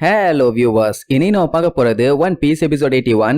Hello viewers இனி நம்ம பார்க்க போறது One Piece episode eighty one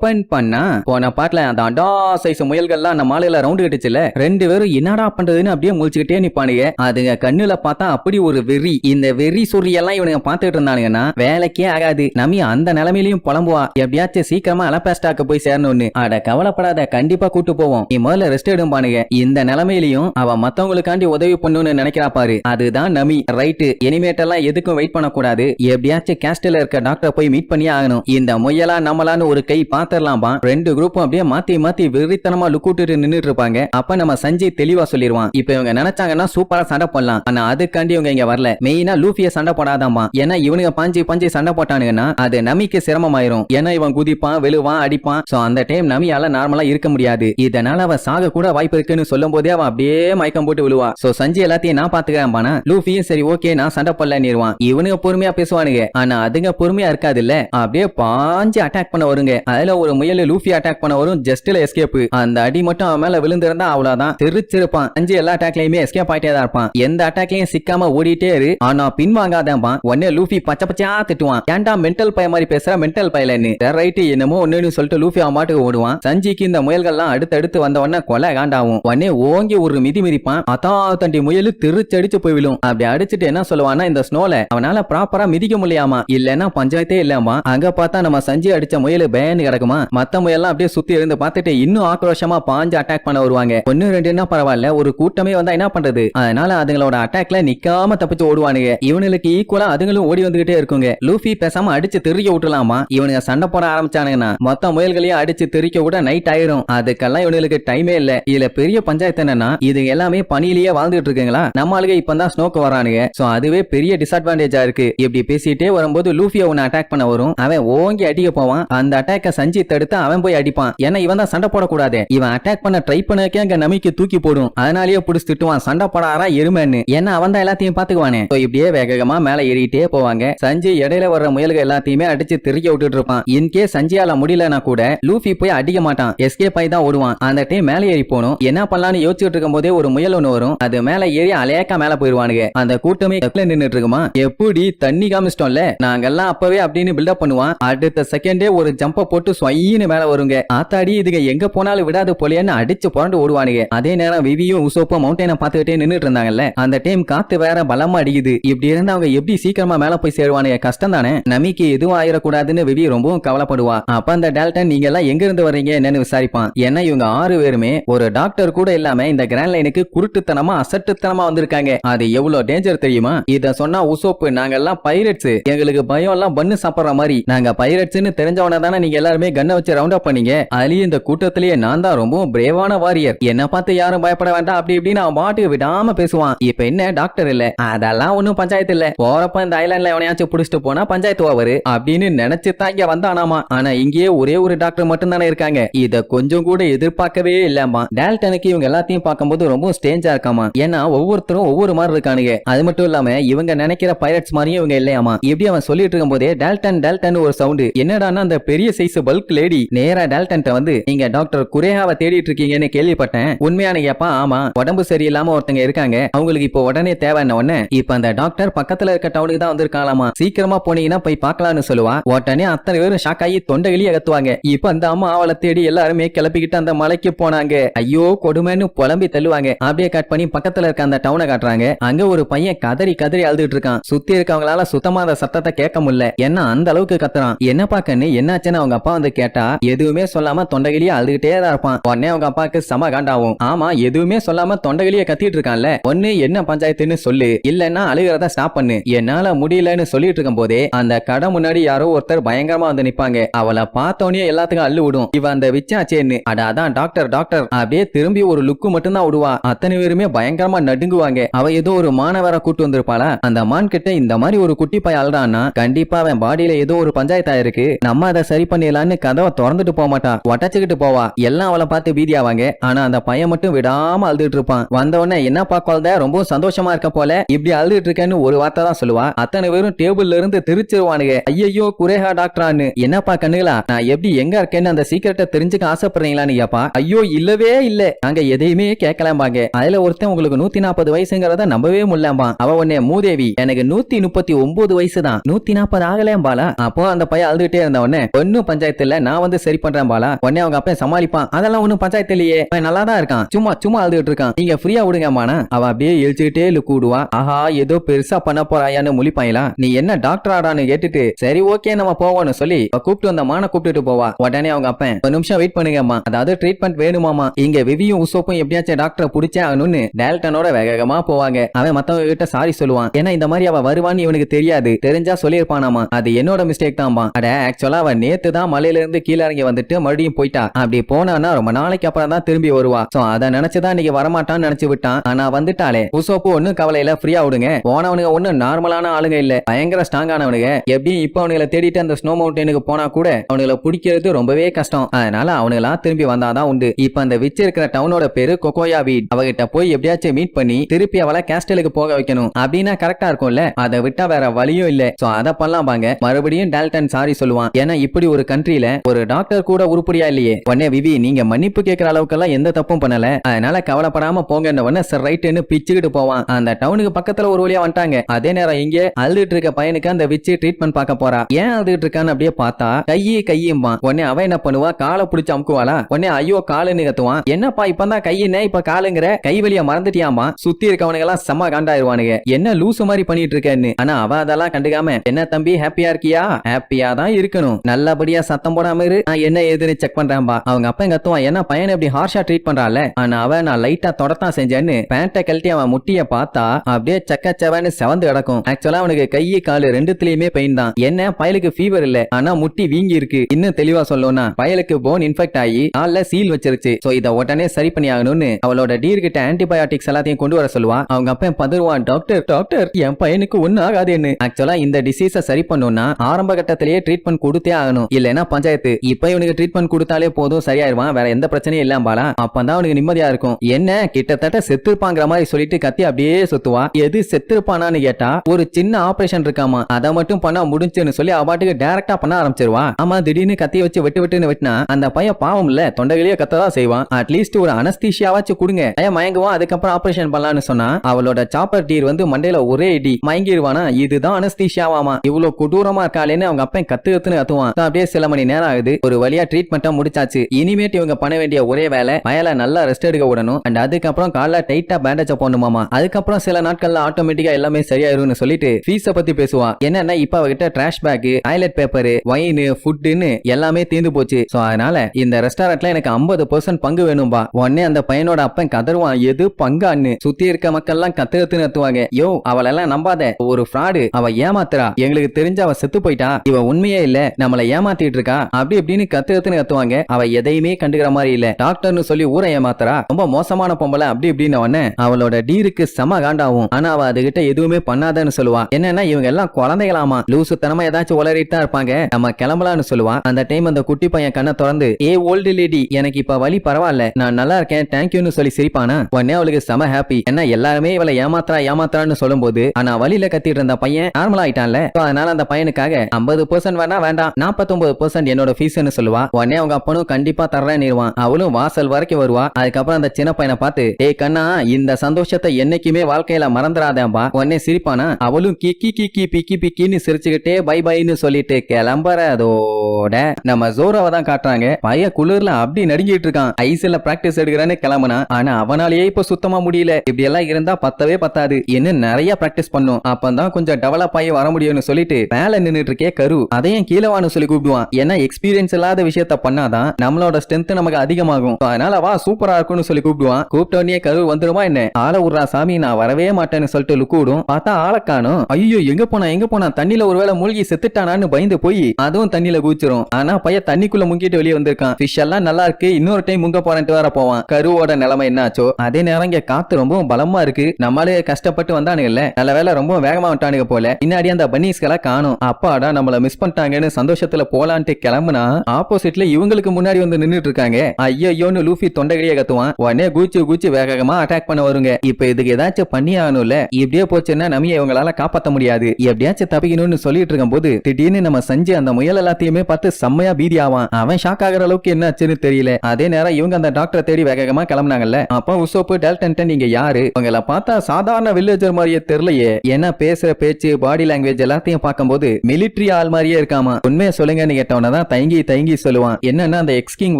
open பண்ணா போன பாட்டுல அந்த அடா சைஸ் முயல்கள்லாம் அந்த மாலையில ரவுண்டு கட்டுச்சுல ரெண்டு பேரும் என்னடா பண்றதுன்னு அப்படியே முழிச்சுக்கிட்டே நிப்பானுங்க. அதுங்க கண்ணுல பார்த்தா அப்படி ஒரு வெறி. இந்த வெறி சுரியெல்லாம் இவனுங்க பார்த்துட்டு இருந்தானுங்கன்னா வேலைக்கே ஆகாது. நம்மி அந்த நிலைமையிலயும் புலம்புவா. எப்படியாச்சும் சீக்கிரமா அலப்பாஸ்டாக்க போய் சேரணும்னு. அட கவலைப்படாத கண்டிப்பா கூட்டு போவோம். நீ முதல்ல ரெஸ்ட் எடுப்பானுங்க இந்த நிலைமையிலயும் அவ மத்தவங்களுக்காண்டி உதவி பண்ணுன்னு நினைக்கிறா பாரு. அதுதான் நமி. ரைட்டு இனிமேட்டெல்லாம் எதுக்கும் வெயிட் பண்ணக்கூடாது. எப்படியாச்சும் கேஸ்டில் இருக்க டாக்டர் போய் மீட் பண்ணி ஆகணும். இந்த முயலா நம்மளான்னு ஒரு கை பார்த்து பாத்திரலாம்பா ரெண்டு குரூப்பும் அப்படியே மாத்தி மாத்தி வெறித்தனமா லுக்கூட்டு நின்றுட்டு இருப்பாங்க அப்ப நம்ம சஞ்சய் தெளிவா சொல்லிடுவான் இப்ப இவங்க நினைச்சாங்கன்னா சூப்பரா சண்டை போடலாம். ஆனா அதுக்காண்டி இவங்க இங்க வரல. மெயினா லூஃபிய சண்டை போடாதாமா ஏன்னா இவனுங்க பாஞ்சி பாஞ்சு சண்டை போட்டானுங்கன்னா அது நமிக்கு சிரமமாயிரும். ஏன்னா இவன் குதிப்பான் வெளுவான் அடிப்பான். சோ அந்த டைம் நமியால நார்மலா இருக்க முடியாது. இதனால அவ சாக கூட வாய்ப்பு இருக்குன்னு சொல்லும் போதே அவன் அப்படியே மயக்கம் போட்டு விழுவா. சோ சஞ்சய் எல்லாத்தையும் நான் பாத்துக்கிறேன் பானா லூஃபியும் சரி ஓகே நான் சண்டை போடலன்னிருவான். இவனுங்க பொறுமையா பேசுவானுங்க. ஆனா அதுங்க பொறுமையா இருக்காது இல்ல அப்படியே பாஞ்சு அட்டாக் பண்ண வருங்க. அதுல ஒரு முயல் லூஃபி அட்டாக் பண்ண வரும் ஜஸ்ட்ல எஸ்கேப் அந்த அடி மட்டும் அவன் மேல விழுந்திருந்தா அவ்வளவுதான். தெரிச்சிருப்பான். அஞ்சு எல்லா அட்டாக்லயுமே எஸ்கேப் ஆயிட்டே தான் இருப்பான். எந்த அட்டாக்லயும் சிக்காம ஓடிட்டே இரு. ஆனா பின் வாங்காதேன்பா உடனே லூஃபி பச்சை பச்சையா திட்டுவான். ஏன்டா மென்டல் பய மாதிரி பேசுற? மென்டல் பயலன்னு ரைட்டு என்னமோ ஒண்ணுன்னு சொல்லிட்டு லூஃபி அவன் மாட்டுக்கு ஓடுவான். சஞ்சிக்கு இந்த முயல்கள்லாம் அடுத்தடுத்து வந்த உடனே கொலை காண்டாவும் உடனே ஓங்கி ஒரு மிதி மிதிப்பான். அதான் தண்டி முயல் திருச்சடிச்சு போய் விழும். அப்படி அடிச்சுட்டு என்ன சொல்லுவான்னா இந்த ஸ்னோல அவனால ப்ராப்பரா மிதிக்க முடியாமா? இல்லன்னா பஞ்சாயத்தே இல்லாமா அங்க பார்த்தா நம்ம சஞ்சி அடிச்ச முயல் பயன்னு கிடக்குமா? மத்த முயல்லாம் அப்படியே சுத்தி இருந்து பார்த்துட்டு இன்னும் ஆக்ரோஷமா பாஞ்சு அட்டாக் பண்ண வருவாங்க. ஒன்னு ரெண்டுன்னா பரவாயில்ல ஒரு கூட்டமே வந்தா என்ன பண்றது? அதனால அதுங்களோட அட்டாக்ல நிக்காம தப்பிச்சு ஓடுவானுங்க. இவனுக்கு ஈக்குவலா அதுங்களும் ஓடி வந்துகிட்டே இருக்குங்க. லூஃபி பேசாம அடிச்சு தெறிக்க விட்டுலாமா? இவனுங்க சண்டை போட ஆரம்பிச்சானுங்கன்னா மொத்த முயல்களையும் அடிச்சு தெறிக்க கூட நைட் ஆயிரும். அதுக்கெல்லாம் இவனுக்கு டைமே இல்ல. இதுல பெரிய பஞ்சாயத்து என்னன்னா இது எல்லாமே பனியிலேயே வாழ்ந்துட்டு இருக்குங்களா? நம்ம ஆளுங்க இப்பதான் ஸ்னோக்கு வரானுங்க. சோ அதுவே பெரிய டிஸ்அட்வான்டேஜா இருக்கு. இப்படி பேசிட்டே வரும்போது லூஃபிய அவனை அட்டாக் பண்ண வரும். அவன் ஓங்கி அடிக்க போவான். அந்த அட்டாக்க சஞ்சி தடுத்து அவன் போய் அடிப்பான். ஏன்னா இவன் தான் சண்டை போடக்கூடாது. இவன் அட்டாக் பண்ண ட்ரை பண்ணக்கே அங்க நமிக்கு தூக்கி போடும். அதனாலயே புடிச்சு திட்டுவான். சண்டை போடாரா எருமைன்னு. ஏன்னா அவன் தான் எல்லாத்தையும் பாத்துக்குவானே இப்படியே வேகமா மேல ஏறிட்டே போவாங்க. சஞ்சய் இடையில வர்ற முயல்கள் எல்லாத்தையுமே அடிச்சு திருக்கி விட்டுட்டு இருப்பான். இன்கே சஞ்சயால முடியலனா கூட லூஃபி போய் அடிக்க மாட்டான். எஸ்கேப் ஆகி தான் ஓடுவான். அந்த டைம் மேல ஏறி போகணும். என்ன பண்ணலாம்னு யோசிச்சுட்டு இருக்கும் போதே ஒரு முயல் ஒண்ணு வரும். அது மேல ஏறி அலையாக்கா மேல போயிருவானுங்க அந்த கூட்டமே கப்ல நின்னுட்டு இருக்குமா? எப்படி தண்ணி காமிச்சிட்டோம்ல. நாங்கெல்லாம் அப்பவே அப்படின்னு பில்டப் பண்ணுவான். அடுத்த செகண்டே ஒரு ஜம்ப போட்டு ஸ்வையின்னு மேல வருங்க. ஆத்தாடி இதுங்க எங்க போனாலும் விடாது போலியான்னு அடிச்சு புரண்டு ஓடுவானுங்க. அதே நேரம் விவியும் உசோப்பும் மவுண்டனை பார்த்துக்கிட்டே நின்றுட்டு இருந்தாங்கல்ல. அந்த டைம் காத்து வேற பலமா அடிக்குது. இப்படி இருந்து அவங்க எப்படி சீக்கிரமா மேல போய் சேருவானுங்க? கஷ்டம் தானே? நமிக்கு எதுவும் ஆயிடக்கூடாதுன்னு விவி ரொம்பவும் கவலைப்படுவா. அப்ப அந்த டேல்டன் நீங்க எல்லாம் எங்க இருந்து வர்றீங்க? என்னன்னு விசாரிப்பான். ஏன்னா இவங்க ஆறு பேருமே ஒரு டாக்டர் கூட இல்லாம இந்த கிராண்ட் லைனுக்கு குருட்டுத்தனமா அசட்டுத்தனமா வந்திருக்காங்க. அது எவ்வளவு டேஞ்சர் தெரியுமா? இத சொன்னா உசோப்பு நாங்க எல்லாம் பைரட்ஸ் எங்களுக்கு பயம் எல்லாம் பண்ணு சாப்பிடுற மாதிரி. நாங்க பைரட்ஸ்னு தெரிஞ்சவன தானே நீங்க எல்லாருமே கண்ணை வச்சு ரவுண்ட் அப் பண்ணீங்க. அதுலயும் இந்த கூட்டத்திலேயே நான் தான் ரொம்பவும் பிரேவான வாரியர் என்ன பார்த்து யாரும் பயப்பட வேண்டாம் அப்படி இப்படின்னு அவன் பாட்டுக்கு விடாம பேசுவான். இப்ப என்ன டாக்டர் இல்ல? அதெல்லாம் ஒண்ணும் பஞ்சாயத்து இல்ல. போறப்ப இந்த ஐலாண்ட்ல எவனையாச்சும் புடிச்சிட்டு போனா பஞ்சாயத்து அவரு அப்படின்னு நினைச்சு தான் இங்க வந்தானாமா. ஆனா இங்கேயே ஒரே ஒரு டாக்டர் மட்டும் தானே இருக்காங்க. இத கொஞ்சம் கூட எதிர்பார்க்கவே இல்லாமா டேல்டனுக்கு இவங்க எல்லாத்தையும் பார்க்கும்போது ரொம்ப ஸ்டேஞ்சா இருக்காமா. ஏன்னா ஒவ்வொருத்தரும் ஒவ்வொரு மாதிரி இருக்கானுங்க. அது மட்டும் இல்லாம இவங்க நினைக்கிற பைரட்ஸ் மாதிரியும் இவங்க இல்லையாமா. இப்படி அவன் சொல்லிட்டு இருக்கும் போதே டேல்டன் டேல்டன் ஒரு சவுண்ட் என்னடானா அந்த பெரிய சைஸ் பல்க் லேடி நேரா டேல்டன் வந்து நீங்க டாக்டர் குரேஹாவை தேடிட்டு இருக்கீங்கன்னு கேள்விப்பட்டேன். உண்மையான ஏப்பா ஆமா. உடம்பு சரியில்லாம ஒருத்தங்க இருக்காங்க. அவங்களுக்கு இப்போ உடனே தேவைன்ன உடனே இப்ப அந்த டாக்டர் பக்கத்துல இருக்க டவுனுக்கு தான் வந்திருக்காளாமா. சீக்கிரமா போனீங்கன்னா போய் பார்க்கலாம்னு சொல்லுவா. உடனே அத்தனை பேரும் ஷாக் ஆகி தொண்டைகளி அகத்துவாங்க. இப்ப அந்த அம்மா அவளை தேடி எல்லாருமே கிளப்பிக்கிட்டு அந்த மலைக்கு போனாங்க. ஐயோ கொடுமைன்னு புலம்பி தள்ளுவாங்க. அப்படியே கட் பண்ணி பக்கத்துல இருக்க அந்த டவுனை காட்டுறாங்க. அங்க ஒரு பையன் கதறி கதறி அழுதுட்டு இருக்கான். சுத்தி இருக்கவங்களால சுத்தமா அந்த சத்தத்தை கேட்க முடியல. ஏன்னா அந்த அளவுக்கு கத்துறான்? என்ன பாக்கன்னு என்னாச்சுன்னு அவங்க அப்பா வந்து கேட்டா எதுவுமே சொல்லாம தொண்டைகளியே அழுதுகிட்டே தான் இருப்பான். உடனே அவங்க அப்பாவுக்கு செம காண்டாவும் ஆமா எதுவுமே சொல்லாம தொண்டைகளியே கத்திட்டு இருக்கான்ல. ஒண்ணு என்ன பஞ்சாயத்துன்னு சொல்லு. இல்லன்னா அழுகிறத ஸ்டாப் பண்ணு. என்னால முடியலன்னு சொல்லிட்டு இருக்கும் போதே அந்த கடை முன்னாடி யாரோ ஒருத்தர் பயங்கரமா வந்து நிப்பாங்க. அவளை பார்த்தோன்னே எல்லாத்துக்கும் அள்ளு விடும். இவ அந்த விச்சாச்சேன்னு. அட அதான் டாக்டர் டாக்டர் அப்படியே திரும்பி ஒரு லுக்கு மட்டும் தான் விடுவா. அத்தனை பேருமே பயங்கரமா நடுங்குவாங்க. அவ ஏதோ ஒரு மாணவரை கூட்டு வந்திருப்பாளா? அந்த மான் கிட்ட இந்த மாதிரி ஒரு குட்டி பைய அழுறான்னா கண்டிப்பா அவன் பாடியில ஏதோ ஒரு பஞ்சாயத்தா இருக்கு நம்ம அதை சரி பண்ணி கதவை திறந்துட்டு போக மாட்டான். ஒட்டச்சுக்கிட்டு போவா. எல்லாம் அவளை பார்த்து பீதியாவாங்க ஆனா அந்த பையன் மட்டும் விடாம அழுதுட்டு இருப்பான். வந்த உடனே என்னப்பா குழந்தை? ரொம்ப சந்தோஷமா இருக்க போல. இப்படி அழுதுட்டு இருக்கேன்னு ஒரு வார்த்தை தான் சொல்லுவா. அத்தனை பேரும் டேபிள்ல இருந்து திருச்சிருவானுங்க. ஐயோ குரேஹா டாக்டரான்னு. என்னப்பா கண்ணுகளா? நான் எப்படி எங்க இருக்கேன்னு அந்த சீக்கிரட்டை தெரிஞ்சுக்க ஆசைப்படுறீங்களான்னு கேப்பா ஐயோ இல்லவே இல்ல. நாங்க எதையுமே கேட்கலாம்பாங்க. அதுல ஒருத்தன் உங்களுக்கு நூத்தி நாற்பது வயசுங்கிறத நம்பவே முடியலாம்பா அவ உடனே மூதேவி. எனக்கு நூத்தி முப்பத்தி ஒன்பது வயசு தான் நூத்தி நாற்பது ஆகலேம்பாலா அப்போ அந்த பையன் அழுதுகிட்டே இருந்த உடனே ஒன்னும் இல்ல நான் வந்து சரி பண்றேன் பாலா. உடனே அவங்க அப்பா சமாளிப்பான். அதெல்லாம் ஒண்ணும் பஞ்சாயத்து இல்லையே. அவன் நல்லா தான் இருக்கான். சும்மா சும்மா அழுதுகிட்டு இருக்கான். நீங்க ஃப்ரீயா விடுங்கம்மானா அவ அப்படியே இழிச்சுக்கிட்டே கூடுவா ஆஹா ஏதோ பெருசா பண்ண போறாயான்னு முழிப்பாங்களா நீ என்ன டாக்டர் ஆடான்னு கேட்டுட்டு சரி ஓகே நம்ம போவோம்னு சொல்லி கூப்பிட்டு வந்த மான கூப்பிட்டுட்டு போவா. உடனே அவங்க அப்பன் ஒரு நிமிஷம் வெயிட் பண்ணுங்கம்மா. அதாவது ட்ரீட்மெண்ட் வேணுமாமா இங்க விவியும் உசோப்பும் எப்படியாச்சும் டாக்டரை பிடிச்சே ஆகணும்னு டேல்டனோட வேகமா போவாங்க. அவன் மத்தவங்க கிட்ட சாரி சொல்லுவான். ஏன்னா இந்த மாதிரி அவ வருவான்னு இவனுக்கு தெரியாது. தெரிஞ்சா சொல்லியிருப்பானாமா அது என்னோட மிஸ்டேக் தான்பா அட ஆக்சுவலா அவன் நேத்து தான் மலையில இருந்து கீழே இறங்கி வந்துட்டு மறுபடியும் போயிட்டா. அப்படி போனான்னா ரொம்ப நாளைக்கு அப்புறம் தான் திரும்பி வருவான் சோ அதை நினைச்சுதான் இன்னைக்கு வரமாட்டான்னு நினைச்சு விட்டான். ஆனா வந்துட்டாளே. உசோப்பு ஒண்ணும் கவலை இல்ல ஃப்ரீயா விடுங்க. போனவனுங்க ஒண்ணும் நார்மலான ஆளுங்க இல்ல. பயங்கர ஸ்ட்ராங் ஆனவனுங்க. எப்படியும் இப்ப அவனுங்களை தேடிட்டு அந்த ஸ்னோ மவுண்டனுக்கு போனா கூட அவனுங்களை பிடிக்கிறது ரொம்பவே கஷ்டம். அதனால அவனுங்களா திரும்பி வந்தாதான் உண்டு. இப்ப அந்த விச்சு இருக்கிற டவுனோட பேரு கொக்கோயா வீட் அவகிட்ட போய் எப்படியாச்சும் மீட் பண்ணி திருப்பி அவளை கேஸ்டலுக்கு போக வைக்கணும். அப்படின்னா கரெக்டா இருக்கும்ல. அதை விட்டா வேற வழியும் இல்ல. சோ அதை பண்ணலாம் பாங்க மறுபடியும் டால்டன் சாரி சொல்லுவான். ஏன்னா இப்படி ஒரு கண்ட்ரில ஒரு டாக்டர் கூட உருப்படியா இல்லையே. உடனே விவி நீங்க மன்னிப்பு கேட்கிற அளவுக்கெல்லாம் எந்த தப்பும் பண்ணல. அதனால கவலைப்படாம போங்கன்னு உடனே ரைட்டுன்னு பிச்சுக்கிட்டு போவான். அந்த டவுனுக்கு பக்கத்துல ஒரு வழியா வந்துட்டாங்க. அதே நேரம் இங்க அழுதுட்டு இருக்க பையனுக்கு அந்த விச்சு ட்ரீட்மெண்ட் பார்க்க போறா. ஏன் அழுதுட்டு இருக்கான்னு அப்படியே பார்த்தா கையே கையும்பா உடனே அவன் என்ன பண்ணுவா? காலை பிடிச்சி அமுக்குவாளா? உடனே ஐயோ காலுன்னு கத்துவான். என்னப்பா இப்பதான் கையினே இப்ப காலுங்கிற? கை வழியா மறந்துட்டியாமா சுத்தி இருக்கவனுங்க எல்லாம் செம்ம காண்டாயிருவானுங்க. என்ன லூசு மாதிரி பண்ணிட்டு இருக்கேன்னு. ஆனா அவ அதெல்லாம் கண்டுக்காம என்ன தம்பி ஹாப்பியா இருக்கியா? ஹாப்பியா தான் இருக்கணும். நல்லபடியா சத்தம் போடாம இரு. நான் என்ன ஏதுன்னு செக் பண்றேன்பா அவங்க அப்பா கத்துவான் என்ன பையனை இப்படி ஹார்ஷா ட்ரீட் பண்றான்ல? ஆனா அவன் நான் லைட்டா தொடத்தான் செஞ்சேன்னு பேண்ட கழட்டி அவன் முட்டிய பார்த்தா அப்படியே செக்க செவன்னு செவந்து கிடக்கும். ஆக்சுவலா அவனுக்கு கையை காலு ரெண்டுத்திலயுமே பெயின் தான். என்ன? பயலுக்கு ஃபீவர் இல்ல. ஆனா முட்டி வீங்கி இருக்கு. இன்னும் தெளிவா சொல்லணும்னா பயலுக்கு போன் இன்ஃபெக்ட் ஆகி கால்ல சீல் வச்சிருச்சு. சோ இத உடனே சரி பண்ணி ஆகணும்னு அவளோட டீர் கிட்ட ஆன்டிபயோட்டிக்ஸ் எல்லாத்தையும் கொண்டு வர சொல்லுவா. அவங்க அப்பா பதறுவான் டாக்டர் டாக்டர் என் பையனுக்கு ஒண்ணு ஆகாதுன்னு. ஆக்சுவலா இந்த டிசீஸ சரி பண்ணணும்னா ஆரம்ப கட்டத்திலேயே ட்ரீட்மெண்ட் கொடுத்தே ஆகணும். இல்லைன்னா பஞ்சாயத்து. இப்ப இவனுக்கு ட்ரீட்மெண்ட் கொடுத்தாலே போதும் சரியாயிருவான். வேற எந்த பிரச்சனையும் இல்லாமலா அப்பதான் அவனுக்கு நிம்மதியா இருக்கும். என்ன? கிட்டத்தட்ட செத்துருப்பாங்கிற மாதிரி சொல்லிட்டு கத்தி அப்படியே சுத்துவா? எது செத்துருப்பானான்னு கேட்டா ஒரு சின்ன ஆபரேஷன் இருக்காமா? அதை மட்டும் பண்ணா முடிஞ்சுன்னு சொல்லி அவாட்டுக்கு டைரக்டா பண்ண ஆரம்பிச்சிருவா. ஆமா திடீர்னு கத்திய வச்சு வெட்டு வெட்டுன்னு வெட்டினா அந்த பையன் பாவம் இல்ல தொண்டைகளையே கத்ததான் செய்வான். அட்லீஸ்ட் ஒரு அனஸ்தீஷியாவாச்சும் கொடுங்க. பையன் மயங்குவான் அதுக்கப்புறம் ஆபரேஷன் பண்ணலாம்னு சொன்னா அவளோட சாப்பர் டீர் வந்து மண்டையில ஒரே இடி. மயங்கிடுவானா இதுதான் அனஸ்தீஷியாவாமா இவ்வளவு கொடூரமா இருக்காளேன்னு அவங்க அப்பன் கத்து கத்துன்னு கத்துவான். அப்படியே சில மணி நேரம் ஆகுது. ஒரு வழியா ட்ரீட்மெண்ட்டா முடிச்சாச்சு. இனிமேட்டு இவங்க பண்ண வேண்டிய ஒரே வேலை வயல நல்லா ரெஸ்ட் எடுக்க விடணும். அண்ட் அதுக்கப்புறம் காலைல டைட்டா பேண்டேஜ் போடணுமாமா. அதுக்கப்புறம் சில நாட்கள்ல ஆட்டோமேட்டிக்கா எல்லாமே சரியாயிரும்னு சொல்லிட்டு ஃபீஸ பத்தி பேசுவா. என்னன்னா இப்ப அவகிட்ட trash bag toilet paper wine ஃபுட்டுன்னு எல்லாமே தீர்ந்து போச்சு. சோ அதனால இந்த ரெஸ்டாரண்ட்ல எனக்கு 50% பர்சன்ட் பங்கு வேணும்பா. உடனே அந்த பையனோட அப்பன் கதருவான் எது பங்கான்னு. சுத்தி இருக்க மக்கள் எல்லாம் கத்து கத்து நிறுத்துவாங்க. யோ அவளெல்லாம் நம்பாத. ஒரு ஃப்ராடு அவ ஏமாத்துறா. எங்களுக்கு தெரிஞ்ச அவ செத்து போயிட்டா. இவ உண்மையே இல்ல. நம்மள ஏமாத்திட்டு இருக்கா. அப்படி இப்படின்னு கத்து கத்துன்னு கத்துவாங்க. அவ எதையுமே கண்டுக்கிற மாதிரி இல்ல. டாக்டர்னு சொல்லி ஊரை ஏமாத்துறா. ரொம்ப மோசமான பொம்பளை அப்படி இப்படின்னு உடனே அவளோட டீருக்கு செம காண்டாவும் ஆனா அவ அதுகிட்ட எதுவுமே பண்ணாதன்னு சொல்லுவா. என்னன்னா இவங்க எல்லாம் குழந்தைகளாமா. லூசுத்தனமா ஏதாச்சும் உளறிட்டு தான் இருப்பாங்க. நம்ம கிளம்பலான்னு சொல்லுவான் அந்த டைம் அந்த குட்டி பையன் கண்ணை திறந்து ஏ ஓல்டு லேடி எனக்கு இப்ப வழி பரவாயில்ல. நான் நல்லா இருக்கேன். தேங்க்யூன்னு சொல்லி சிரிப்பானா? உடனே அவளுக்கு செம ஹாப்பி ஏன்னா எல்லாருமே இவளை ஏமாத்துறா ஏமாத்துறான்னு சொல்லும்போது ஆனா வழியில கத்திட்டு இருந்த பையன் நார்மல் ஆயிட்டான்ல. அதனால அந்த பையனுக்காக 50% பர்சன்ட் வேணா வேண்டாம். 49% பர்சன்ட் என்னோட ஃபீஸ்ன்னு சொல்லுவா. உடனே அவங்க அப்பனும் கண்டிப்பா தர்றேன்னுவான் அவளும் வாசல் வரைக்கும் வருவா. அதுக்கப்புறம் அந்த சின்ன பையனை பார்த்து ஏய் கண்ணா இந்த சந்தோஷத்தை என்னைக்குமே வாழ்க்கையில மறந்துடாதேன்பா உடனே சிரிப்பானா அவளும் கிக்கி கிக்கி பிக்கி பிக்கின்னு சிரிச்சுக்கிட்டே பை பைன்னு சொல்லிட்டு கிளம்புறதோட நம்ம ஜோராவை தான் காட்டுறாங்க. பைய குளிர்ல அப்படி நடுங்கிட்டு இருக்கான். ஐஸ்ல பிராக்டிஸ் எடுக்கிறான்னு கிளம்புனா ஆனா அவனாலேயே இப்ப சுத்தமா முடியல. இப்படி எல்லாம் இருந்தா பத்தவே பத்தாது. இன்னும் நிறைய பிராக்டிஸ் பண்ணும். அப்பதான் கொஞ்சம் டெவலப் ஆகி வர முடியும்னு சொல்லிட்டு மேல நின்னுட்டு இருக்கே கரு. அதையும் கீழவான்னு சொல்லி கூப்பிடுவான். ஏன்னா எக்ஸ்பீரியன்ஸ் இல்லாத விஷயத்த பண்ணாதான் நம்மளோட ஸ்ட்ரென்த் நமக்கு அதிகமாகும். அதனால வா சூப்பரா இருக்கும்னு சொல்லி கூப்பிடுவான். கூப்பிட்ட உடனே கரு வந்துருமா என்ன? ஆள விடுறா சாமி நான் வரவே மாட்டேன்னு சொல்லிட்டு லுக்கு பார்த்தா ஆளை காணும். ஐயோ எங்க போனா எங்க போனா? தண்ணியில ஒருவேளை மூழ்கி செத்துட்டானான்னு பயந்து போய் அதுவும் தண்ணியில குதிச்சிரும். ஆனா பையன் தண்ணிக்குள்ள முங்கிட்டு வெளியே வந்திருக்கான். ஃபிஷ் எல்லாம் நல்லா இருக்கு. இன்னொரு டைம் முங்க போறேன்ட்டு வேற போவான். கருவோட நிலைமை என்னாச்சோ? அதே நேரம் இங்க காத்து ரொம்ப பலமா இருக்கு. நம்மளே கஷ்டப்பட்டு வந்தானுங்கல்ல. நல்ல வேலை ரொம்ப வேகமா வந்துட்டானுங்க போல. பின்னாடி அந்த பன்னீஸ்களை காணும். அப்பாடா நம்மள மிஸ் பண்ணிட்டாங்கன்னு சந்தோஷத்துல போலான்ட்டு கிளம்புனா ஆப்போசிட்ல இவங்களுக்கு முன்னாடி வந்து நின்னுட்டு இருக்காங்க ஐயோன்னு லூஃபி தொண்டகடியே கத்துவான். உடனே கூச்சு கூச்சு வேகமா அட்டாக் பண்ண வருங்க. இப்ப இதுக்கு ஏதாச்சும் பண்ணி ஆகணும்ல இப்படியே போச்சுன்னா நம்ம இவங்களால காப்பாத்த முடியாது. எப்படியாச்சும் தப்பிக்கணும்னு சொல்லிட்டு இருக்கும் போது திடீர்னு நம்ம செஞ்சு அந்த முயல் எல்லாத்தையுமே பார்த்து செம்மையா பீதி ஆவான். அவன் ஷாக் ஆகுற அளவுக்கு என்ன ஆச்சுன்னு தெரியல. அதே நேரம் இவங்க அந்த டாக்டரை தேடி வேகமா கிளம்புனாங்கல்ல. அப்ப உசோப்பு டெல்டன் நீங்க யாரு? உங்களை பார்த்தா சாதாரண வில்லேஜர் மாதிரியே தெரியலையே. என்ன பேசுற பேச்சு பாடி லாங்குவேஜ் எல்லாத்தையும் பார்க்கும்போது மிலிட்டரி ஆள் மாதிரியே இருக்காமா? உண்மையை சொல்லுங்கன்னு கேட்டவன தான் தயங்கி தயங்கி சொல்லுவான். என்னன்னா அந்த எக்ஸ் கிங்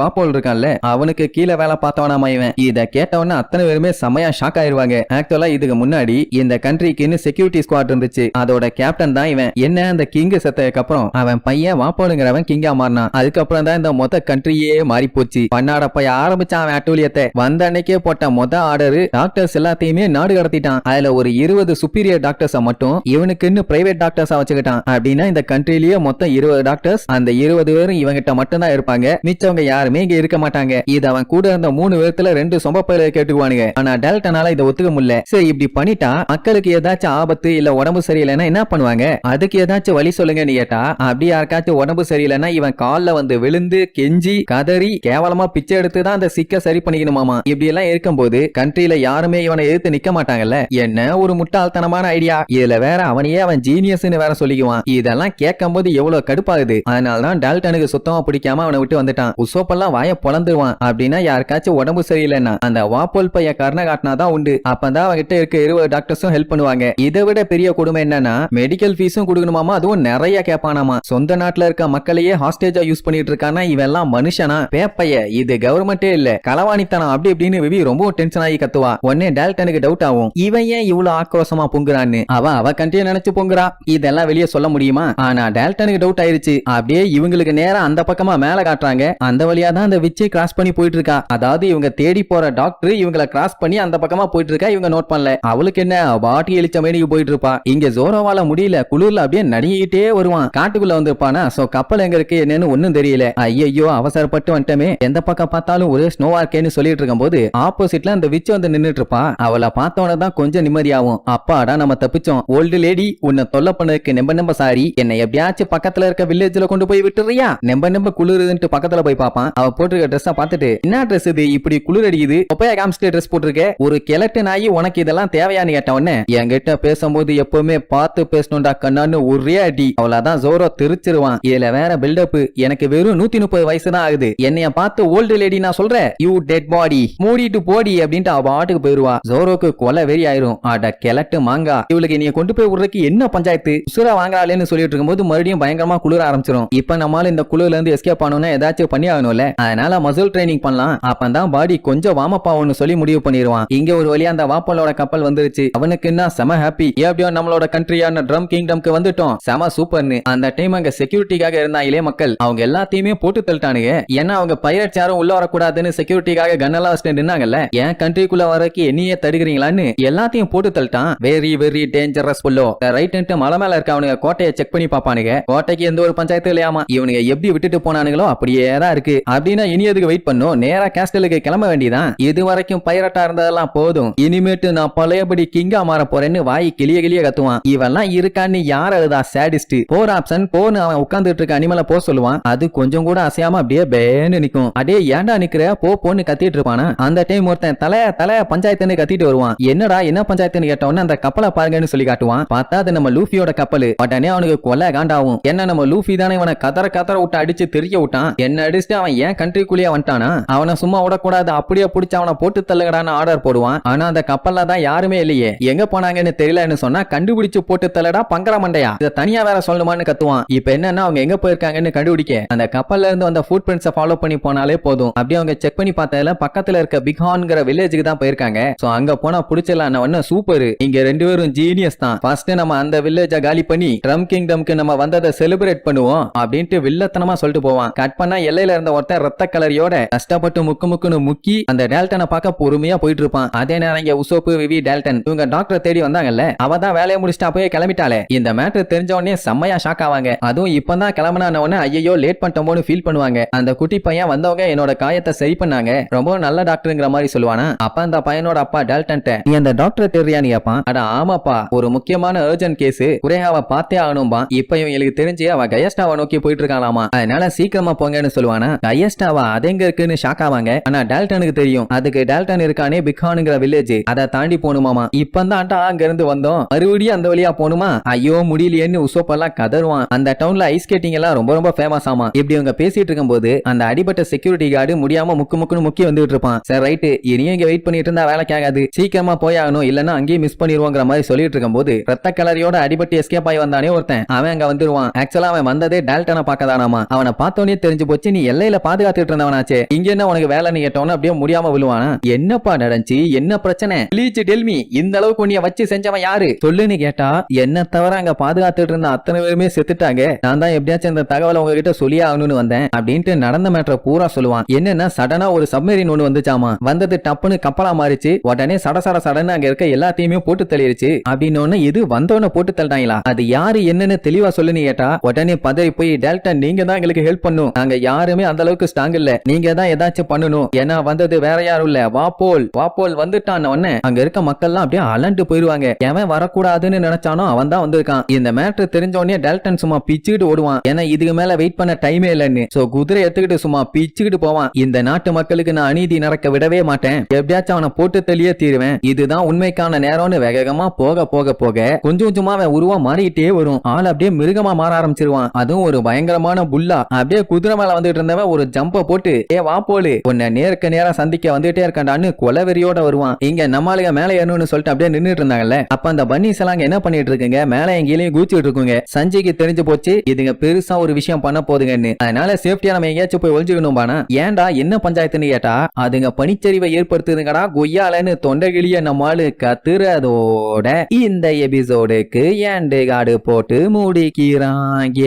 வாப்போல் இருக்கான்ல அவனுக்கு கீழே வேலை பார்த்தவனாமா இவன் இத கேட்டவன அத்தனை பேருமே செமையா ஷாக் ஆயிருவாங்க. ஆக்சுவலா இதுக்கு முன்னாடி இந்த கண்ட்ரிக்குன்னு செக்யூரிட்டி ஸ்குவாட் இருந்துச்சு. அதோட கேப்டன் தான் இவன். என்ன அந்த கிங் செத்ததுக்கு அப்புறம் அவன் பையன் வாப்போலுங்கிறவன் கிங்கா மாறினான். அதுக்கப்புறம் தான் இந்த மொத்த கண்ட்ரியே மாறி போச்சு பன்னாட பைய ஆரம்பிச்சான் அவன் அட்டூழியத்தை. வந்த அன்னைக்கே போட்ட மொத ஆர்டர் டாக்டர்ஸ் எல்லாத்தையுமே நாடு கடத்திட்டான். அதுல ஒரு இருபது சுப்பீரியர் டாக்டர்ஸ மட்டும் இவனுக்குன்னு பிரைவேட் டாக்டர்ஸா வச்சுக்கிட்டான். அப்படின்னா இந்த கண்ட்ரிலேயே மொத்தம் இருபது டாக்டர்ஸ் அந்த இருபது பேரும் இவங்கிட்ட மட்டும் தான் இருப்பாங்க. மிச்சவங்க யாருமே இங்க இருக்க மாட்டாங்க. இது அவன் கூட இருந்த மூணு பேர்த்துல ரெண்டு சொம்ப பயில கேட்டுக்குவானுங்க. ஆனா டெல்டனால இதை ஒத்துக்க முடியல. சரி இப்படி பண்ணிட்டா மக்களுக்கு ஏதாச்சும் ஆபத்து இல்ல உடம்பு சரியில்லைன்னா என்ன பண்ணுவாங்க? அதுக்கு ஏதாச்சும் வழி சொல்லுங்கன்னு கேட்டா அப்படி யாருக்காச்சும் உடம்பு சரியில்லைன்னா இவன் கால்ல வந்து விழுந்து கெஞ்சி கதறி கேவலமா பிச்சை எடுத்து தான் அந்த சிக்க சரி பண்ணிக்கணுமாமா? இப்படி எல்லாம் இருக்கும்போது கண்ட்ரில யாருமே இவனை எதிர்த்து நிக்க மாட்டாங்கல்ல? என்ன ஒரு முட்டாள்தனமான ஐடியா இதுல வேற அவனையே அவன் ஜீனியஸ்னு வேற சொல்லிக்குவான். இதெல்லாம் கேட்கும் போது எவ்வளவு கடுப்பாகுது. அதனால தான் டால்டனுக்கு சுத்தமா பிடிக்காம அவனை விட்டு வந்துட்டான். உசோப்பெல்லாம் வாய பொழந்துருவான் அப்படின்னா யாருக்காச்சும் உடம்பு சரியில்லைன்னா அந்த வாப்போல் பைய கருணை காட்டினாதான் உண்டு. அப்பதான் அவன்கிட்ட இருக்க இருபது டாக்டர்ஸும் ஹெல்ப் பண்ணுவாங்க. இதை விட பெரிய கொடுமை என்னன்னா மெடிக்கல் ஃபீஸும் கொடுக்கணுமாமா? அதுவும் நிறைய கேட்பானாமா சொந்த நாட்டுல இருக்க மக்களையே ஹாஸ்டேஜா யூஸ் பண்ணிட்டு இருக்கானா இவெல்லாம் மனுஷனா? பேப்பைய இது கவர்மெண்டே இல்ல. களவாணித்தனம் அப்படி இப்படின்னு விவி ரொம்ப டென்ஷன் ஆகி கத்துவா. உடனே டேல்டனுக்கு டவுட் ஆகும். இவன் ஏன் இவ்வளவு ஆக்ரோஷமா பொங்குறான்னு? அவ அவ கண்டிய நினைச்சு பொங்குறா. இதெல்லாம் வெளியே சொல்ல முடியுமா? ஆனா டேல்டனுக்கு டவுட் ஆயிருச்சு. அப்படியே இவங்க இவங்களுக்கு நேரா அந்த பக்கமா மேல காட்டுறாங்க. அந்த வழியா தான் அந்த விச்சை கிராஸ் பண்ணி போயிட்டு இருக்கா அதாவது இவங்க தேடி போற டாக்டர் இவங்கள கிராஸ் பண்ணி அந்த பக்கமா போயிட்டு இருக்கா இவங்க நோட் பண்ணல. அவளுக்கு என்ன பாட்டி எலிச்ச மேனிக்கு போயிட்டு இருப்பா இங்க ஜோரோவால முடியல குளிர்ல அப்படியே நடிகிட்டே வருவான். காட்டுக்குள்ள வந்திருப்பானா சோ கப்பல் எங்க இருக்கு என்னன்னு ஒன்னும் தெரியல. ஐயோ அவசரப்பட்டு வந்துட்டமே. எந்த பக்கம் பார்த்தாலும் ஒரே ஸ்னோவா இருக்கேன்னு சொல்லிட்டு இருக்கும் போது ஆப்போசிட்ல அந்த விச்சு வந்து நின்னுட்டு இருப்பா. அவளை பார்த்தவன தான் கொஞ்சம் நிம்மதியாகும். அப்பாடா நம்ம தப்பிச்சோம். ஓல்டு லேடி உன்னை தொல்லை பண்ணதுக்கு நெம்ப நம்ப சாரி என்னை எப்படியாச்சும் பக்கத்துல இருக்க வில்லேஜ்ல கொண்டு போய் விட்டு விட்டுறியா நெம்ப நெம்ப குளிருதுன்ட்டு பக்கத்துல போய் பாப்பான். அவ போட்டிருக்க ட்ரெஸ் பார்த்துட்டு என்ன ட்ரெஸ் இது? இப்படி குளிர் அடிக்குது ஒப்பையா காமிச்சிட்டு ட்ரெஸ் போட்டிருக்க? ஒரு கிழட்டு நாயி உனக்கு இதெல்லாம் தேவையான்னு கேட்ட உடனே என்கிட்ட பேசும்போது எப்பவுமே பார்த்து பேசணும்டா கண்ணான்னு ஒரே அடி. அவ்வளவுதான் ஜோரோ தெரிச்சிருவான். இதுல வேற பில்டப் எனக்கு வெறும் நூத்தி முப்பது வயசு தான் ஆகுது. என்னைய பார்த்து ஓல்டு லேடி நான் சொல்றேன் யூ டெட் பாடி மூடிட்டு போடி அப்படின்ட்டு அவ பாட்டுக்கு போயிருவா ஜோரோக்கு கொலை வெறி ஆயிரும். அட கிழட்டு மாங்கா. இவளுக்கு நீ கொண்டு போய் விடுறதுக்கு என்ன பஞ்சாயத்து? உசுரா வாங்கலாலேன்னு சொல்லிட்டு இருக்கும்போது மறுபடியும் பயங்கரமா குளிர ஆரம்பிச்சிரும். இப்ப நம்ம நம்மளால இந்த குழுல இருந்து எஸ்கேப் பண்ணணும்னா ஏதாச்சும் பண்ணி ஆகணும்ல அதனால மசில் ட்ரைனிங் பண்ணலாம். அப்பதான் பாடி கொஞ்சம் வாமப் ஆகும்னு சொல்லி முடிவு பண்ணிடுவான். இங்க ஒரு வழியா அந்த வாப்பலோட கப்பல் வந்துருச்சு. அவனுக்கு என்ன செம ஹாப்பி எப்படியோ நம்மளோட கண்ட்ரியான ட்ரம் கிங்டம்க்கு வந்துட்டோம். செம சூப்பர்னு அந்த டைம் அங்க செக்யூரிட்டிக்காக இருந்தா இளைய மக்கள். அவங்க எல்லாத்தையுமே போட்டு தள்ளிட்டானுங்க. ஏன்னா அவங்க பைரட்ஸ் யாரும் உள்ள வரக்கூடாதுன்னு செக்யூரிட்டிக்காக கன்னெல்லாம் வச்சுட்டு நின்னாங்கல்ல. என் கண்ட்ரிக்குள்ள வரக்கு என்னையே தடுக்கிறீங்களான்னு எல்லாத்தையும் போட்டு தள்ளிட்டான். வெரி வெரி டேஞ்சரஸ் புல்லோ. ரைட் மலை மேல இருக்க அவனுங்க கோட்டையை செக் பண்ணி பாப்பானுங்க கோட்டைக்கு எந்த ஒரு பஞ்சாயத்து இல்லையாமா. இவனுங்க எப்படி விட்டுட்டு போனானுங்களோ அப்படியே தான் இருக்கு. அப்படின்னா இனி எதுக்கு வெயிட் பண்ணும்? நேரா கேஸ்டலுக்கு கிளம்ப வேண்டியதான் இது வரைக்கும் பைரட்டா இருந்ததெல்லாம் போதும். இனிமேட்டு நான் பழையபடி கிங்கா மாற போறேன்னு வாய் கிளிய கிளிய கத்துவான். இவெல்லாம் இருக்கான்னு யார் அழுதா சேடிஸ்ட் போர் ஆப்ஷன் போன்னு அவன் உட்கார்ந்துட்டு இருக்க அனிமலை போ சொல்லுவான். அது கொஞ்சம் கூட அசையாம அப்படியே பேன்னு நிக்கும். அடே ஏன்டா நிக்கிற? போ போன்னு கத்திட்டு இருப்பானா? அந்த டைம் ஒருத்தன் தலை தலை பஞ்சாயத்துன்னு கத்திட்டு வருவான். என்னடா என்ன பஞ்சாயத்துன்னு கேட்டவொன்னு அந்த கப்பலை பாருங்கன்னு சொல்லி காட்டுவான். பார்த்தா அது நம்ம லூஃபியோட கப்பல். உடனே அவனுக்கு கொலை காண்டாவும். என்ன நம்ம லூஃபி தானே இவனை கதற கதற விட்டு அடிச்சு தெரிய விட்டான். என்ன அடிச்சுட்டு அவன் ஏன் கண்ட்ரிக்குள்ளேயே வந்துட்டானா? அவனை சும்மா விடக்கூடாது அப்படியே பிடிச்சி அவனை போட்டு தள்ளுகடான்னு ஆர்டர் போடுவான். ஆனா அந்த கப்பல்ல தான் யாருமே இல்லையே. எங்க போனாங்கன்னு தெரியலன்னு சொன்னா கண்டுபிடிச்சு போட்டு தள்ளடா பங்கர மண்டையா இதை தனியா வேற சொல்லணுமான்னு கத்துவான். இப்ப என்னன்னா அவங்க எங்க போயிருக்காங்கன்னு கண்டுபிடிக்க. அந்த கப்பல்ல இருந்து வந்த ஃபுட் பிரிண்ட்ஸை ஃபாலோ பண்ணி போனாலே போதும். அப்படியே அவங்க செக் பண்ணி பார்த்ததுல பக்கத்துல இருக்க பிகான்ங்கிற வில்லேஜுக்கு தான் போயிருக்காங்க. சோ அங்க போனா பிடிச்சலாம் ஒன்னு சூப்பர் இங்க ரெண்டு பேரும் ஜீனியஸ் தான். ஃபர்ஸ்ட் நம்ம அந்த வில்லேஜ காலி பண்ணி ட்ரம் கிங்டம்க்கு நம்ம வந்ததை செலிப்ரேட் பண்ணுவோம் அப்படின்ட்டு வில்லத்தனமா சொல்லிட்டு போவான். கட் பண்ணா எல்லையில இருந்த ஒருத்தன் ரத்த கலரியோட கஷ்டப்பட்டு முக்கு முக்குன்னு முக்கி அந்த டேல்டனை பார்க்க பொறுமையா போயிட்டு இருப்பான். அதே நேரம் இங்க உசோப்பு விவி டேல்டன் இவங்க டாக்டர் தேடி வந்தாங்கல்ல அவ தான் வேலையை முடிச்சுட்டு போய் கிளம்பிட்டாலே இந்த மேட்டர் தெரிஞ்ச உடனே செம்மையா ஷாக் ஆவாங்க. அதுவும் இப்பதான் கிளம்பின உடனே ஐயோ லேட் பண்ணிட்டோமோன்னு ஃபீல் பண்ணுவாங்க. அந்த குட்டி பையன் வந்தவங்க என்னோட காயத்தை சரி பண்ணாங்க. ரொம்ப நல்ல டாக்டருங்கிற மாதிரி சொல்லுவானா. அப்ப அந்த பையனோட அப்பா டேல்டன் நீ அந்த டாக்டர் தெரியான்னு கேப்பான் அட ஆமாப்பா. ஒரு முக்கியமான அர்ஜென்ட் கேஸ் குரேகாவை பார்த்தே ஆகணும்பா. இப்ப இவங்களுக்கு தெரிஞ்சு அவ கயஸ்டாவை நோக்கி போயிட்டு இருக்காங்களாமா? அதனால சீக்கிரமா போங்கன்னு சொல்லுவானா? கையஸ்டாவா அது எங்க இருக்குன்னு ஷாக் ஆவாங்க. ஆனா டால்டனுக்கு தெரியும். அதுக்கு டால்டன் இருக்கானே பிகானுங்கிற வில்லேஜ் அதை தாண்டி போகணுமாமா? இப்பந்தான்டா அங்க இருந்து வந்தோம். மறுபடியும் அந்த வழியா போகணுமா? ஐயோ முடியலையேன்னு உசோப்பெல்லாம் கதருவான் அந்த டவுன்ல ஐஸ் ஸ்கேட்டிங் எல்லாம் ரொம்ப ரொம்ப ஃபேமஸ் ஆமா. இப்படி அவங்க பேசிட்டு இருக்கும்போது அந்த அடிபட்ட செக்யூரிட்டி கார்டு முடியாம முக்கு முக்குன்னு முக்கி வந்துட்டு இருப்பான். சார் ரைட்டு இனியும் இங்க வெயிட் பண்ணிட்டு இருந்தா வேலைக்கு ஆகாது. சீக்கிரமா போய் ஆகணும். இல்லன்னா அங்கேயும் மிஸ் பண்ணிடுவோங்கிற மாதிரி சொல்லிட்டு இருக்கும்போது ரத்த கலரியோட அடிபட்டு எஸ்கேப் ஆகி வந்தானே ஒருத்தன். அவன் அங்க வந்துருவான். ஆக்சுவலா அவன் வந்ததே டால்டனை பார்க்கதானாமா? அவனை பார்த்தோன்னே தெரிஞ்சு போச்சு நீ எல்லையில பாதுகாத்துட்டு இருந்தவனாச்சே. இங்க என்ன உனக்கு வேலைன்னு கேட்டவன அப்படியே முடியாம விழுவானா? என்னப்பா நடந்துச்சு? என்ன பிரச்சனை? ப்ளீச் டெல்மி இந்த அளவுக்கு உன்னைய வச்சு செஞ்சவன் யாரு? சொல்லுன்னு கேட்டா என்ன தவிர அங்க பாதுகாத்துட்டு இருந்த அத்தனை பேருமே செத்துட்டாங்க. நான் தான் எப்படியாச்சும் இந்த தகவலை உங்ககிட்ட சொல்லி ஆகணும்னு வந்தேன். அப்படின்ட்டு நடந்த மேட்டரை பூரா சொல்லுவான். என்னன்னா சடனா ஒரு சப்மரீன் ஒண்ணு வந்துச்சாமா? வந்தது டப்புன்னு கப்பலா மாறிச்சு. உடனே சட சட சடன்னு அங்க இருக்க எல்லாத்தையுமே போட்டு தள்ளிருச்சு. அப்படின்னு இது வந்தவன போட்டு தள்ளிட்டாங்களா? அது யாரு என்னன்னு தெளிவா சொல்லுன்னு கேட்டா உடனே பதறி போய் கேப்டன் நீங்க தான் எங்களுக்கு ஹெல்ப் பண்ணும். நாங்க யாருமே அந்த அளவுக்கு ஸ்ட்ராங் இல்ல. நீங்க தான் ஏதாச்சும் பண்ணணும். ஏன்னா வந்தது வேற யாரும் இல்ல. வாப்போல் வாப்போல் வந்துட்டான் உடனே. அங்க இருக்க மக்கள்லாம் அப்படியே அலண்டு போயிருவாங்க. எவன் வரக்கூடாதுன்னு நினைச்சானோ அவன் தான் வந்திருக்கான். இந்த மேட்ரு தெரிஞ்ச உடனே டெல்டன் சும்மா பிச்சுக்கிட்டு ஓடுவான். ஏன்னா இதுக்கு மேல வெயிட் பண்ண டைமே இல்லைன்னு. சோ குதிரை எடுத்துக்கிட்டு சும்மா பிச்சுக்கிட்டு போவான். இந்த நாட்டு மக்களுக்கு நான் அநீதி நடக்க விடவே மாட்டேன். எப்படியாச்சும் அவனை போட்டு தெளிய தீருவேன். இதுதான் உண்மைக்கான நேரம்னு வேகமா போக போக போக கொஞ்சம் கொஞ்சமா அவன் உருவா மாறிக்கிட்டே வரும். ஆள் அப்படியே மிருகமா மாற ஆரம்பிச்சிருவான். அதுவும் ஒரு பயங்கர பயங்கரமான புல்லா. அப்படியே குதிரை மேல வந்துட்டு இருந்தவன் ஒரு ஜம்ப போட்டு ஏ வா போலு. உன்னை நேருக்கு நேரா சந்திக்க வந்துட்டே இருக்காண்டான்னு கொலவெறியோட வருவான். இங்க நம்மளுங்க மேல ஏறணும்னு சொல்லிட்டு அப்படியே நின்னுட்டு இருந்தாங்கல்ல. அப்ப அந்த பன்னீஸ் எல்லாம் என்ன பண்ணிட்டு இருக்குங்க? மேல எங்கேயும் கூச்சிட்டு இருக்குங்க. சஞ்சய்க்கு தெரிஞ்சு போச்சு இதுங்க பெருசா ஒரு விஷயம் பண்ண போதுங்கன்னு. அதனால சேஃப்டியா நம்ம எங்கேயாச்சும் போய் ஒழிஞ்சுக்கணும் பானா ஏன்டா என்ன பஞ்சாயத்துன்னு கேட்டா அதுங்க பனிச்சரிவை ஏற்படுத்துதுங்கடா கொய்யாலன்னு தொண்டைகிளிய நம்மாளு கத்துறதோட இந்த எபிசோடுக்கு ஏண்டு காடு போட்டு முடிக்கிறாங்க.